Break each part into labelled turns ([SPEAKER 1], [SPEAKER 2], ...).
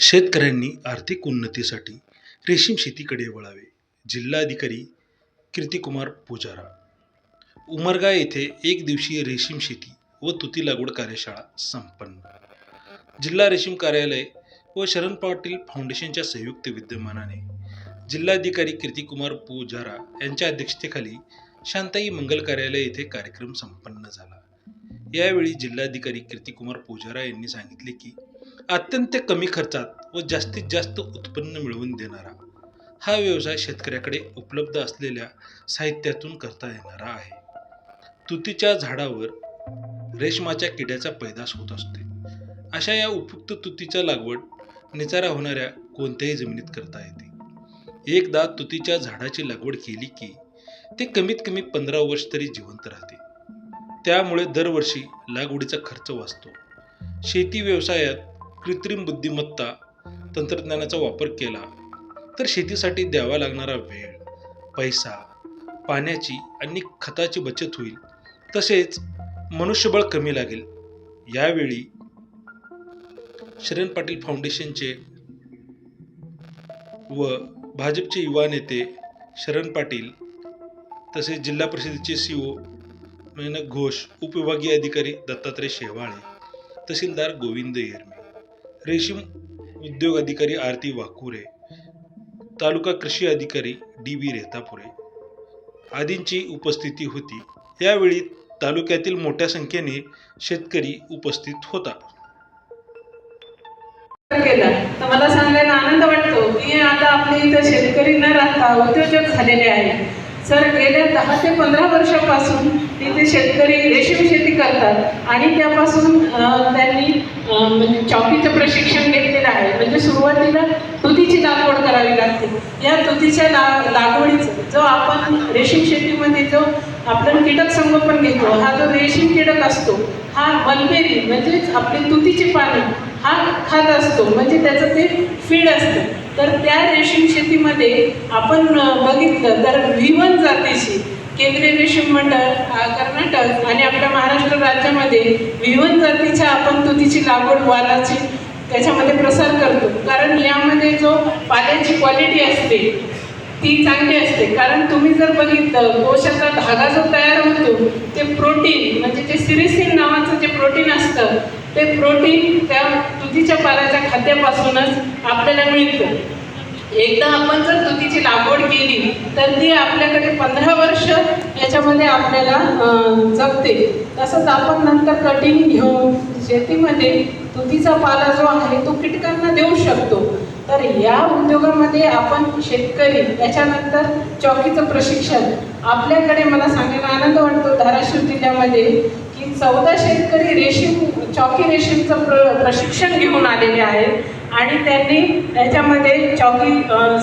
[SPEAKER 1] शेतकऱ्यांनी आर्थिक उन्नतीसाठी रेशीम शेतीकडे वळावे. जिल्हाधिकारी कीर्तिकुमार पुजारा. उमरगा येथे एक दिवसीय रेशीम शेती व तुती लागवड कार्यशाळा संपन्न. जिल्हा रेशीम कार्यालय व शरण पाटील फाउंडेशनच्या संयुक्त विद्यमानाने जिल्हाधिकारी कीर्तिकुमार पुजारा यांच्या अध्यक्षतेखाली शांताई मंगल कार्यालय येथे कार्यक्रम संपन्न झाला. यावेळी जिल्हाधिकारी कीर्तिकुमार पुजारा यांनी सांगितले की अत्यंत कमी खर्चात व जास्तीत जास्त उत्पन्न मिळवून देणारा हा व्यवसाय शेतकऱ्याकडे उपलब्ध असलेल्या साहित्यातून करता येणारा आहे. तुतीच्या झाडावर रेशमाच्या किड्याचा पैदास होत असते. अशा या उपयुक्त तुतीच्या लागवड निचारा होणाऱ्या कोणत्याही जमिनीत करता येते. एकदा तुतीच्या झाडाची लागवड केली की ते कमीत कमी पंधरा वर्ष तरी जिवंत राहते. त्यामुळे दरवर्षी लागवडीचा खर्च वाचतो. शेती व्यवसायात कृत्रिम बुद्धिमत्ता तंत्रज्ञानाचा वापर केला तर शेतीसाठी द्यावा लागणारा वेळ पैसा पाण्याची आणि खताची बचत होईल तसेच मनुष्यबळ कमी लागेल. यावेळी शरण पाटील फाउंडेशनचे व भाजपचे युवा नेते शरण पाटील तसेच जिल्हा परिषदेचे सी ओ मेनक घोष उपविभागीय अधिकारी दत्तात्रय शेवाळे तहसीलदार गोविंद येरमे रेशीम उद्योग अधिकारी आरती वाकुरे तालुका कृषी अधिकारी डी बी रेतापुरे आदींची उपस्थिती होती. यावेळी तालुक्यातील मोठ्या संख्येने शेतकरी उपस्थित होता.
[SPEAKER 2] तर मला सांगायला आनंद वाटतो की आता आपल्या इथं शेतकरी न राहता उद्योजक झालेले आहेत. सर गेल्या दहा ते पंधरा वर्षापासून तिथे शेतकरी रेशीम शेती करतात आणि त्यापासून त्यांनी म्हणजे चौकीचं प्रशिक्षण घेतलेलं आहे. म्हणजे सुरुवातीला तुतीची लागवड करावी लागते. या तुतीच्या ला लागवडीचं जो आपण रेशीम शेतीमध्ये जो आपण कीटक संगोपन घेतो हा जो रेशीम कीटक असतो हा मलबेरी म्हणजेच आपली तुतीची पाने हा खात असतो. म्हणजे त्याचं ते फीड असतं. तर त्या रेशीम शेतीमध्ये आपण बघितलं तर विवन जातीची केंद्रीय रेशीम मंडळ कर्नाटक आणि आपल्या महाराष्ट्र राज्यामध्ये विवन जातीच्या आपण तुतीची लागवड वालाची त्याच्यामध्ये प्रसार करतो. कारण यामध्ये जो पाल्याची क्वालिटी असते ती चांगली असते. कारण तुम्ही जर बघितलं कोशाचा धागा जो तयार होतो ते प्रोटीन म्हणजे जे सिरिसिन नावाचं जे प्रोटीन असतं ते प्रोटीन त्या तुतीच्या पाल्याच्या खाद्यापासूनच आपल्याला मिळतं. एकदा आपण जर तुतीची लागवड केली तर ती आपल्याकडे पंधरा वर्ष याच्यामध्ये आपल्याला जगते. तसंच आपण नंतर कटिंग घेऊन शेतीमध्ये तुतीचा पाला जो आहे तो कीटकांना देऊ शकतो. तर या उद्योगामध्ये आपण शेतकरी त्याच्यानंतर चौकीचं प्रशिक्षण आपल्याकडे मला सांगायला आनंद वाटतो धाराशिव जिल्ह्यामध्ये. चौदा शेतकरी रेशीम चौकी रेशीमचं प्र प्रशिक्षण घेऊन आलेले आहेत. आणि त्यांनी त्याच्यामध्ये चौकी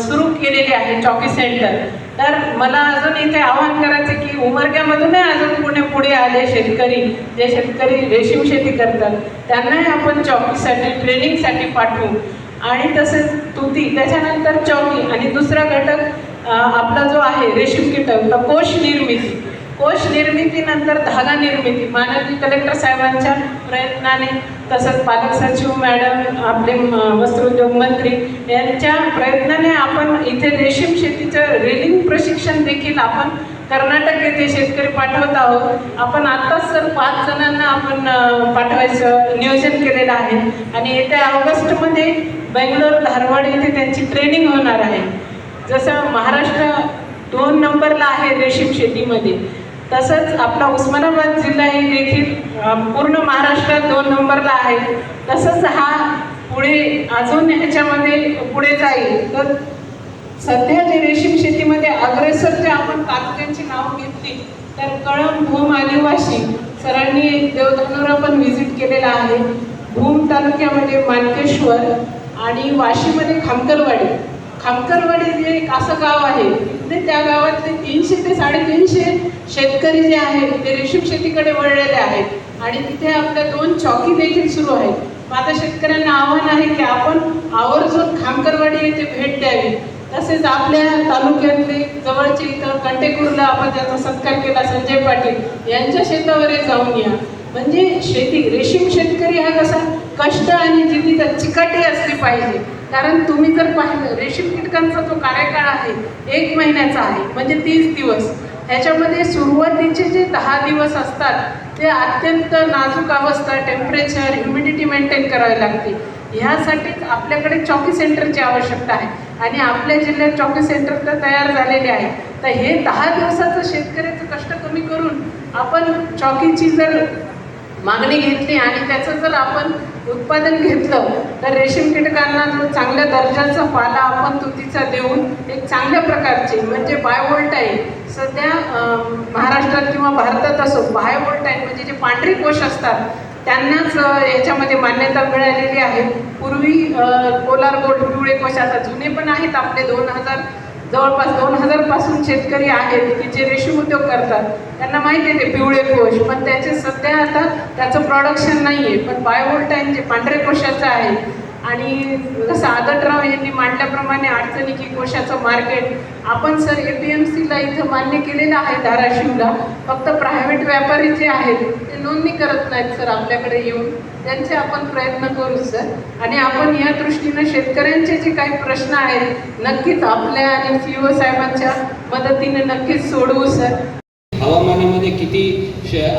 [SPEAKER 2] सुरू केलेली आहे चौकी सेंटर. तर मला अजून इथे आवाहन करायचं की उमरग्यामधूनही अजून पुणे पुढे आले शेतकरी जे शेतकरी रेशीम शेती करतात त्यांनाही आपण चौकीसाठी ट्रेनिंगसाठी पाठवू. आणि तसेच तुती त्याच्यानंतर चौकी आणि दुसरा घटक आपला जो आहे रेशीम कीटक तर कोश निर्मिती. कोश निर्मितीनंतर धागा निर्मिती. माननीय कलेक्टर साहेबांच्या प्रयत्नाने तसंच पालक सचिव मॅडम आपले वस्त्रोद्योग मंत्री यांच्या प्रयत्नाने आपण इथे रेशीम शेतीचं रेलिंग प्रशिक्षण देखील आपण कर्नाटक येथे शेतकरी पाठवत आहोत. आपण आत्ताच सर पाच जणांना आपण पाठवायचं नियोजन केलेलं आहे. आणि येत्या ऑगस्टमध्ये बेंगलोर धारवाड येथे त्यांची ट्रेनिंग होणार आहे. जसं महाराष्ट्र दोन नंबरला आहे रेशीम शेतीमध्ये. तसंच आपला उस्मानाबाद जिल्हा हे देखील पूर्ण महाराष्ट्रात दोन नंबरला आहे. तसंच हा पुढे अजून ह्याच्यामध्ये पुढे जाईल. तर सध्या जे रेशीम शेतीमध्ये अग्रेसर जे आपण तालुक्यांची नाव घेतली तर कळम भूम आदिवासी सरांनी देवधनुरा पण व्हिजिट केलेला आहे. भूम तालुक्यामध्ये मानकेश्वर आणि वाशीमध्ये खामकरवाडी. खामकरवाडी जे एक असं गाव आहे. ते त्या गावातले तीनशे ते साडेतीनशे शेतकरी जे आहेत ते रेशीम शेतीकडे वळलेले आहेत. आणि तिथे आपल्या दोन चौकी देखील सुरू आहेत. आता शेतकऱ्यांना आव्हान आहे की आपण आवर्जून खामकरवाडी येथे भेट द्यावी. तसेच आपल्या तालुक्यातले जवळचे इथं कंटेकूरला आपण त्याचा सत्कार केला संजय पाटील यांच्या शेतावरही जाऊन या. म्हणजे शेती रेशीम शेतकरी हा कसा कष्ट आणि जिद्दीचा चिकाटी असली पाहिजे. कारण तुम्ही जर पाहिलं रेशीम कीटकांचा जो कार्यकाळ आहे एक महिन्याचा आहे म्हणजे तीस दिवस. ह्याच्यामध्ये सुरुवातीचे जे दहा दिवस असतात ते अत्यंत नाजूक अवस्था टेम्परेचर ह्युमिडिटी मेंटेन करावी लागते. ह्यासाठीच आपल्याकडे चॉकी सेंटरची आवश्यकता आहे. आणि आपल्या जिल्ह्यात चॉकी सेंटर तर तयार झालेले आहे. तर हे दहा दिवसाचं शेतकऱ्याचं कष्ट कमी करून आपण चॉकीची जर मागणी घेतली आणि त्याचं जर आपण उत्पादन घेतलं तर रेशीम कीटकांना जो चांगल्या दर्जाचा पाला आपण तुतीचा देऊन एक चांगल्या प्रकारचे म्हणजे बायोवोल्टाईन सध्या महाराष्ट्रात किंवा भारतात असो बायोवोल्टाईन म्हणजे जे पांढरी कोश असतात त्यांनाच याच्यामध्ये मान्यता मिळालेली आहे. पूर्वी कोलार गोल्ड पिवळे कोश आता जुने पण आहेत आपले दोन हजार जवळपास दोन हजारपासून शेतकरी आहेत की जे रेशीम उद्योग करतात. त्यांना माहिती आहे ते पिवळे कोश पण त्याचे सध्या आता त्याचं प्रोडक्शन नाही आहे पण बायोवोल्टाईन जे पांढरे कोशाचं आहे आणि जसं आदतराव यांनी मांडल्याप्रमाणे अडचणीकी कोशाचं मार्केट आपण सर ए पी एम सीला इथं मान्य केलेलं आहे धाराशिवला फक्त प्रायव्हेट व्यापारी जे आहेत ते नोंदणी करत नाहीत सर आपल्याकडे येऊन. त्यांचे आपण प्रयत्न करू सर. आणि आपण या दृष्टीनं शेतकऱ्यांचे जे काही प्रश्न आहेत नक्कीच आपल्या आणि सी ओ साहेबांच्या मदतीने नक्कीच सोडवू सर.
[SPEAKER 3] हवामानामध्ये किती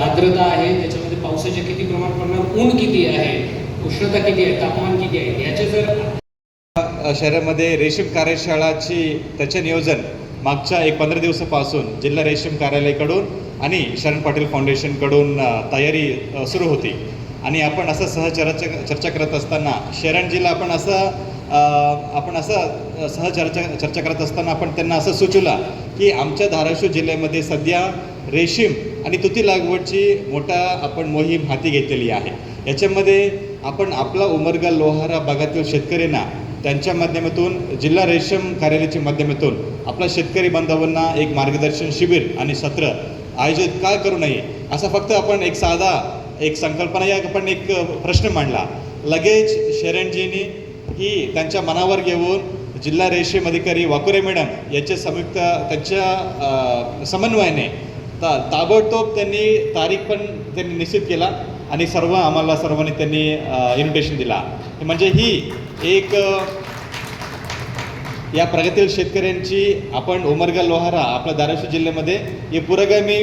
[SPEAKER 3] आर्द्रता आहे त्याच्यामध्ये पावसाचे किती प्रमाण पडणार ऊन किती आहे उष्णता किती आहे तापमान किती आहे याचे जर
[SPEAKER 4] शहरामध्ये रेशीम कार्यशाळाची त्याचे नियोजन मागच्या एक पंधरा दिवसापासून जिल्हा रेशीम कार्यालयाकडून आणि शरण पाटील फाउंडेशनकडून तयारी सुरू होती. आणि आपण असं सहचर्चा चर्चा करत असताना शरण जिल्हा आपण असं आपण असं सहचर्चा चर्चा करत असताना आपण त्यांना असं सुचवलं की आमच्या धाराशिव जिल्ह्यामध्ये सध्या रेशीम आणि तुती लागवडची मोठा आपण मोहीम हाती घेतलेली आहे. याच्यामध्ये आपण आपला उमरगा लोहारा भागातील शेतकऱ्यांना त्यांच्या माध्यमातून जिल्हा रेशीम कार्यालयाच्या माध्यमातून आपल्या शेतकरी बांधवांना एक मार्गदर्शन शिबिर आणि सत्र आयोजित काय करू नये असा फक्त आपण एक साधा एक संकल्पना या आपण एक प्रश्न मांडला. लगेच शरणजींनी ही त्यांच्या मनावर घेऊन जिल्हा रेशीम अधिकारी वाकुरे मॅडम याचे संयुक्त त्यांच्या समन्वयाने ता ताबडतोब त्यांनी तारीख पण त्यांनी निश्चित केला. आणि सर्व आम्हाला सर्वांनी त्यांनी इन्व्हिटेशन दिला. म्हणजे ही एक या प्रगतील शेतकऱ्यांची आपण उमरगा लोहारा आपल्या धाराशिव जिल्ह्यामध्ये हे पुरोगामी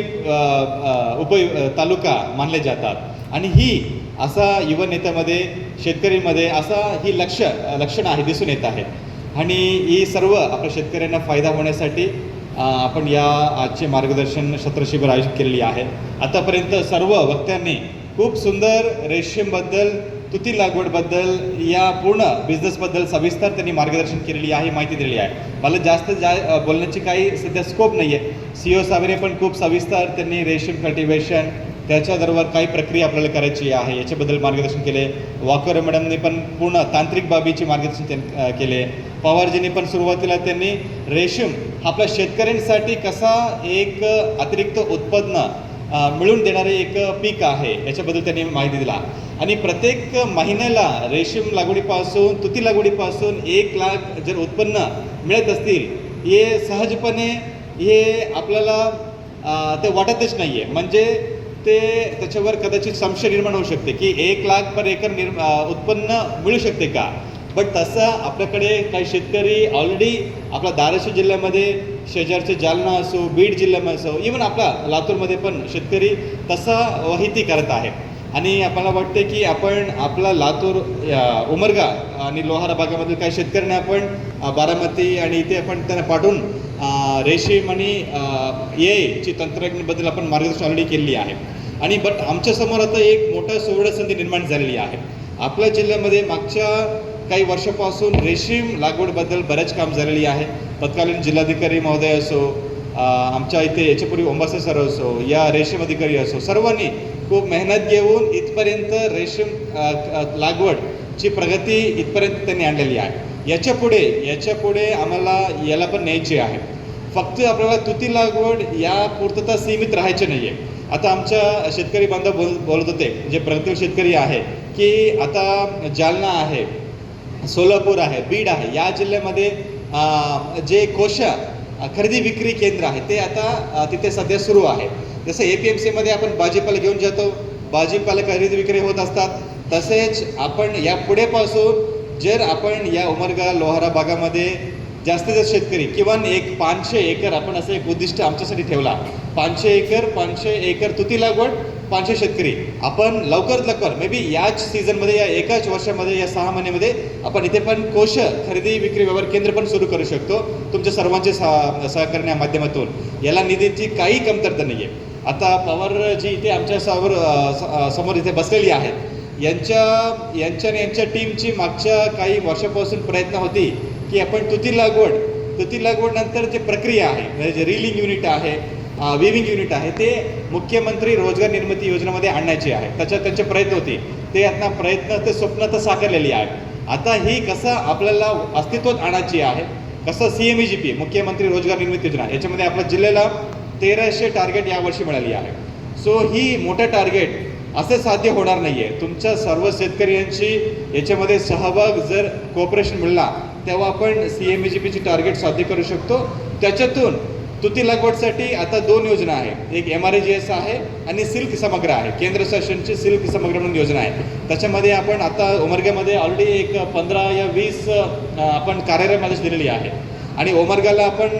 [SPEAKER 4] उप तालुका मानले जातात. आणि ही असा युवा नेत्यामध्ये शेतकरीमध्ये असा ही लक्ष लक्षणं आहे दिसून येत आहेत. आणि ही सर्व आपल्या शेतकऱ्यांना फायदा होण्यासाठी आपण या आजचे मार्गदर्शन सत्रशिबिर आयोजित केलेली आहे. आतापर्यंत सर्व वक्त्यांनी खूप सुंदर रेशीमबद्दल तुती लागवडबद्दल या पूर्ण बिझनेसबद्दल सविस्तर त्यांनी मार्गदर्शन केलेली आहे माहिती दिलेली आहे. मला जास्त जा बोलण्याची काही सध्या स्कोप नाही आहे सी ओ साहेबांनी पण खूप सविस्तर त्यांनी रेशीम कल्टिवेशन त्याच्याबरोबर काही प्रक्रिया आपल्याला करायची आहे याच्याबद्दल मार्गदर्शन केले. वाकर मॅडमने पण पूर्ण तांत्रिक बाबीचे मार्गदर्शन केले. पवारजींनी पण सुरुवातीला त्यांनी रेशीम आपल्या शेतकऱ्यांसाठी कसा एक अतिरिक्त उत्पन्न मिळून देणारे एक पीक आहे. याच्याबद्दल त्यांनी माहिती दिला. आणि प्रत्येक महिन्याला रेशीम लागवडीपासून तुती लागवडीपासून एक लाख जर उत्पन्न मिळत असतील हे सहजपणे हे आपल्याला ते वाटतच नाही आहे म्हणजे ते त्याच्यावर कदाचित संशय निर्माण होऊ शकते की एक लाख पर एकर निर् उत्पन्न मिळू शकते का? बट तसं आपल्याकडे काही शेतकरी ऑलरेडी आपल्या धाराशिव जिल्ह्यामध्ये शेजारचे जालना असो बीड जिल्ह्यामध्ये असो इवन आपला लातूरमध्ये पण शेतकरी तसा वहिती करत आहे. आणि आपल्याला वाटते की आपण आपला लातूर या, उमरगा आणि लोहारा भागामधील काही शेतकऱ्यांना आपण बारामती आणि इथे आपण त्यांना पाठवून रेशीम आणि ए ची तंत्रज्ञानाबद्दल आपण मार्गदर्शन ऑलरेडी केलेली आहे. आणि बट आमच्यासमोर आता एक मोठा सुवर्ण संधी निर्माण झालेली आहे. आपल्या जिल्ह्यामध्ये मागच्या काही वर्षापासून रेशीम लागवडबद्दल बरेच काम झालेली आहे. तत्कालीन जिल्हाधिकारी महोदय असो आमच्या इथे याच्यापूर्वी ओंबासे सर असो या रेशीम अधिकारी असो सर्वांनी खूप मेहनत घेऊन इथपर्यंत रेशीम लागवडची प्रगती इथपर्यंत त्यांनी आणलेली आहे. याच्यापुढे याच्यापुढे आम्हाला याला पण न्यायची आहे. फक्त आपल्याला तुती लागवड या पूर्तता सीमित राहायचे नाही आहे आता आमच्या शेतकरी बांधव बोल बोलत होते जे प्रगती शेतकरी आहे की आता जालना आहे सोलापूर आहे बीड आहे या जिल्ह्यामध्ये जे कोश खरेदी विक्री केंद्र आहे ते आता तिथे सध्या सुरू आहे. जसं ए पी एम सीमध्ये आपण भाजीपाला घेऊन जातो. भाजीपाला खरेदी विक्री होत असतात. तसेच आपण या पुढेपासून जर आपण या उमरगा लोहारा भागामध्ये जास्तीत जास्त शेतकरी किंवा एक पाचशे एकर आपण असं एक उद्दिष्ट आमच्यासाठी ठेवला पाचशे एकर पाचशे एकर तुती लागवड पाचशे शेतकरी. आपण लवकरात लवकर मे बी याच सीझनमध्ये या एकाच वर्षामध्ये या सहा महिन्यामध्ये आपण इथे पण कोश खरेदी विक्री व्यवहार केंद्र पण सुरू करू शकतो तुमच्या सर्वांचे सह सहकार्या माध्यमातून. याला निधीची काही कमतरता नाही आहे आता पवार जी इथे आमच्यासमोर स- समोर इथे बसलेली आहेत. यांच्या यांच्या आणि यांच्या टीमची मागच्या काही वर्षापासून प्रयत्न होती की आपण तुती लागवड तुती लागवडनंतर जे प्रक्रिया आहे म्हणजे जे रिलिंग युनिट आहे विविंग युनिट आहे ते मुख्यमंत्री रोजगार निर्मिती योजनेमध्ये आणण्याचे आहे. त्याच्यात त्यांचे प्रयत्न होते. ते आता प्रयत्न ते स्वप्न तर साकारलेली आहे. आता ही कसं आपल्याला अस्तित्वात आणायची आहे कसं C M E G P मुख्यमंत्री रोजगार निर्मिती योजना याच्यामध्ये आपल्या जिल्ह्याला तेराशे टार्गेट यावर्षी मिळाली आहे. सो ही मोठं टार्गेट असे साध्य होणार नाही आहे तुमच्या सर्व शेतकऱ्यांची याच्यामध्ये सहभाग जर कोऑपरेशन मिळला तेव्हा आपण सी एम जी पीची टार्गेट साध्य करू शकतो. त्याच्यातून तुती लागवडसाठी आता दोन योजना आहे एक एम आर जी एस आहे आणि सिल्क समग्र आहे. केंद्र शासनची सिल्क समग्र म्हणून योजना आहे. त्याच्यामध्ये आपण आता उमरग्यामध्ये ऑलरेडी एक पंधरा या वीस आपण कार्यालय आदेश दिलेली आहे. आणि उमरगाला आपण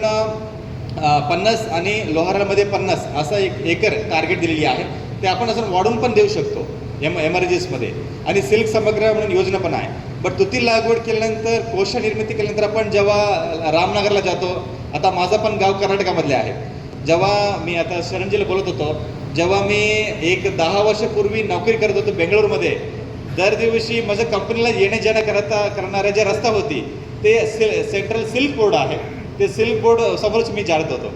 [SPEAKER 4] पन्नास आणि लोहारामध्ये पन्नास असं एक एकर टार्गेट दिलेली आहे. ते आपण अजून वाढून पण देऊ शकतो. एम एम आणि सिल्क समग्र म्हणून योजना पण आहे. बट तुती लागवड केल्यानंतर कोश निर्मिती केल्यानंतर आपण जेव्हा रामनगरला जातो आता माझं पण गाव कर्नाटकामधले आहे. जेव्हा मी आता शरणजीला बोलत होतो जेव्हा मी एक दहा वर्षापूर्वी नोकरी करत होतो बेंगळूरमध्ये दर दिवशी माझ्या कंपनीला येणे जाण्या करता करणाऱ्या ज्या रस्ता होती ते सिल सेंट्रल सिल्क बोर्ड आहे. ते सिल्क बोर्ड समोरच मी जाणत होतो.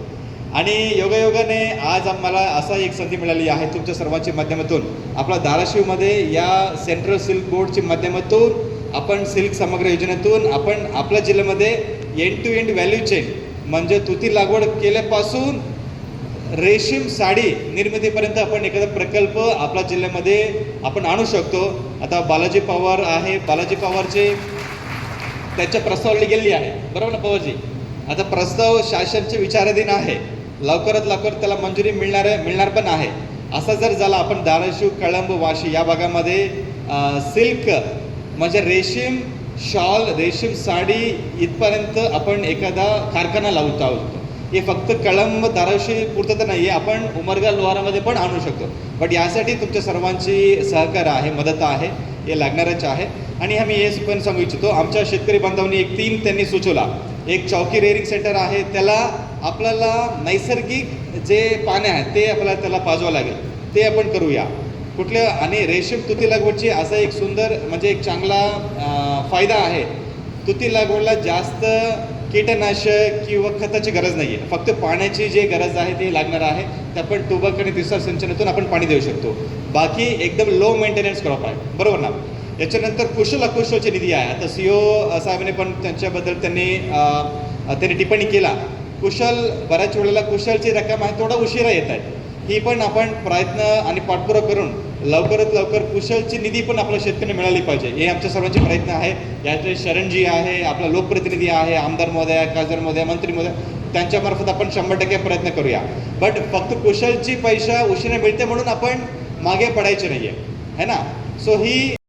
[SPEAKER 4] आणि योगायोगाने आज आम्हाला असा एक संधी मिळाली आहे तुमच्या सर्वांच्या माध्यमातून. आपल्या धाराशिवमध्ये या सेंट्रल सिल्क बोर्डच्या माध्यमातून आपण सिल्क समग्र योजनेतून आपण आपल्या जिल्ह्यामध्ये end to end value chain म्हणजे तुती लागवड केल्यापासून रेशीम साडी निर्मितीपर्यंत आपण एखादा प्रकल्प आपल्या जिल्ह्यामध्ये आपण आणू शकतो. आता बालाजी पवार आहे. बालाजी पवारचे त्याच्या प्रस्तावली गेली आहे. बरोबर ना पवारजी? आता प्रस्ताव शासनचे विचाराधीन आहे. लवकरात लवकर त्याला मंजुरी मिळणार आहे मिळणार पण आहे. असं जर झालं आपण धाराशिव कळंब वाशी या भागामध्ये सिल्क म्हणजे रेशीम शॉल रेशीम साडी इथपर्यंत आपण एखादा कारखाना लावतो आहोत हे फक्त कळंब धाराशी पुरतं तर नाही आहे आपण उमरगा लोहारामध्ये पण आणू शकतो. बट यासाठी तुमच्या सर्वांची सहकार आहे मदत आहे हे लागणारच आहे. आणि आम्ही हे पण सांगू इच्छितो आमच्या शेतकरी बांधवांनी एक तीन त्यांनी सुचवला. एक चौकी रेअरिंग सेंटर आहे त्याला आपल्याला नैसर्गिक जे पाने आहेत ते आपल्याला त्याला पाजवा लागेल. ते आपण करूया. कुठल्या आणि रेशीम तुती लागवडची असा एक सुंदर म्हणजे एक चांगला फायदा आहे. तुती लागवडला जास्त कीटनाशक किंवा खताची गरज नाही आहे फक्त पाण्याची जी गरज आहे ती लागणार आहे. ते आपण टुबक आणि तिसर सिंचनातून आपण पाणी देऊ शकतो. बाकी एकदम लो मेंटेनन्स क्रॉप आहे. बरोबर ना? याच्यानंतर कुशल अकुशलचे निधी आहे. आता सी ओ साहेबांनी पण त्यांच्याबद्दल त्यांनी त्यांनी टिप्पणी केला. कुशल बऱ्याच वेळेला कुशलची रक्कम आहे थोडा उशिरा येत आहे. ही पण आपण प्रयत्न आणि पाठपुरावा करून लवकरात लवकर कुशलची निधी पण आपल्या शेतकऱ्यांना मिळाली पाहिजे. हे आमच्या सर्वांचे प्रयत्न आहे. याचे शरणजी आहे आपला लोकप्रतिनिधी आहे आमदार महोदय खासदार महोदय मंत्री महोदय त्यांच्यामार्फत आपण शंभर टक्के प्रयत्न करूया. बट फक्त कुशलची पैसा उशिरा मिळते म्हणून आपण मागे पडायचे नाही आहे है ना? सो ही